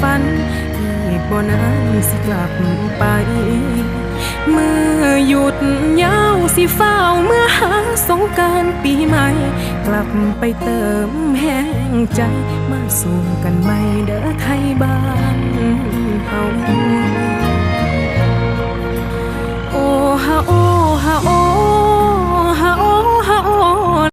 ฝัน อีกบ่นานสิกลับไป เมื่อหยุดยาวสิเฝ้าเมื่อหาสงการปีใหม่ กลับไปเติมแห้งใจ มาสู่กันใหม่เด้อไทยบ้าน